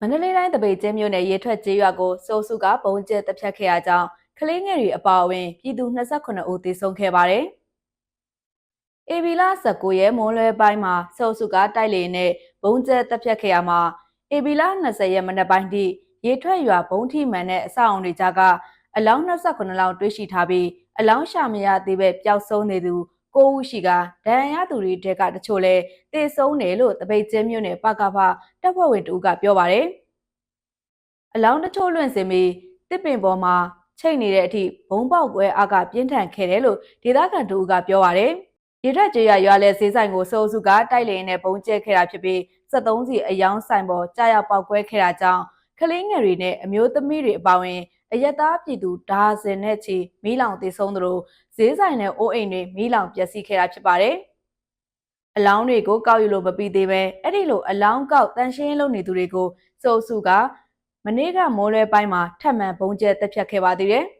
မန္တလေးတိုင်းတပိတ်ကျင်းမြို့နယ်ရေထွက်ကျေးရွာကိုစိုးစုကပုံကျက်တပ်ဖြတ်ခဲ့ရကြောင်းကလေးငယ်တွေအပါအဝင်ပြည်သူ28ဦးသေဆုံးခဲ့ပါတယ်။အေဗီလာ19ရဲ့မွန်လွဲပိုင်းမှာစိုးစုကတိုက်လေနဲ့ဘုံကျက်တပ်ဖြတ်ခဲ့ရမှာအေဗီလာ20ရက်မနက်ပိုင်းထိရေထွက်ရွာဘုံထိမှန်တဲ့အဆောက်အုံတွေကြားကအလောင်း28လောင်းတွေ့ရှိထားပြီးအလောင်းရှာမရသေးပဲပျောက်ဆုံးနေသူ ကိုဦးရှိကဒဏ်ရာရသူတွေတဲကတချို့လဲတေဆုံးတယ်လို့တပိတ်ကျင်းမြို့နယ်ပကဖတပ်ဖွဲ့ဝင်တူကပြောပါတယ်။အလောင်းတချို့လွင့်စင်ပြီးတစ်ပင်ပေါ်မှာချိတ်နေတဲ့အထိဘုံပေါက်ကွဲအားကပြင်းထန်ခဲ့တယ်လို့ဒေသခံတူကပြောပါတယ်။ရေထက်ကျေးရွာရွာလဲဈေးဆိုင်ကိုစိုးစုကတိုက်လေနဲ့ပုံကျဲခဲ့တာဖြစ်ပြီး73စီအယောင်းဆိုင်ပေါ်ကြားရောက်ပေါက်ကွဲခဲ့တာကြောင့်ကလေးငယ်တွေနဲ့အမျိုးသမီးတွေအပါအဝင် အယက်သားပြည်သူဒါဇင်နဲ့ချီမိလောင်သေဆုံးသလိုဈေးဆိုင်နဲ့အိုးအိမ်တွေမိလောင်ပျက်စီးခဲ့တာဖြစ်ပါတယ်။အလောင်းတွေကိုကောက်ယူလို့မပြီးသေးပဲအဲ့ဒီလိုအလောင်းကောက်တန်ရှင်းလုပ်နေသူတွေကိုစိုးစုကမနေ့ကမိုးလွဲပိုင်းမှာထပ်မံပုံကျဲတက်ဖြတ်ခဲ့ပါသေးတယ်။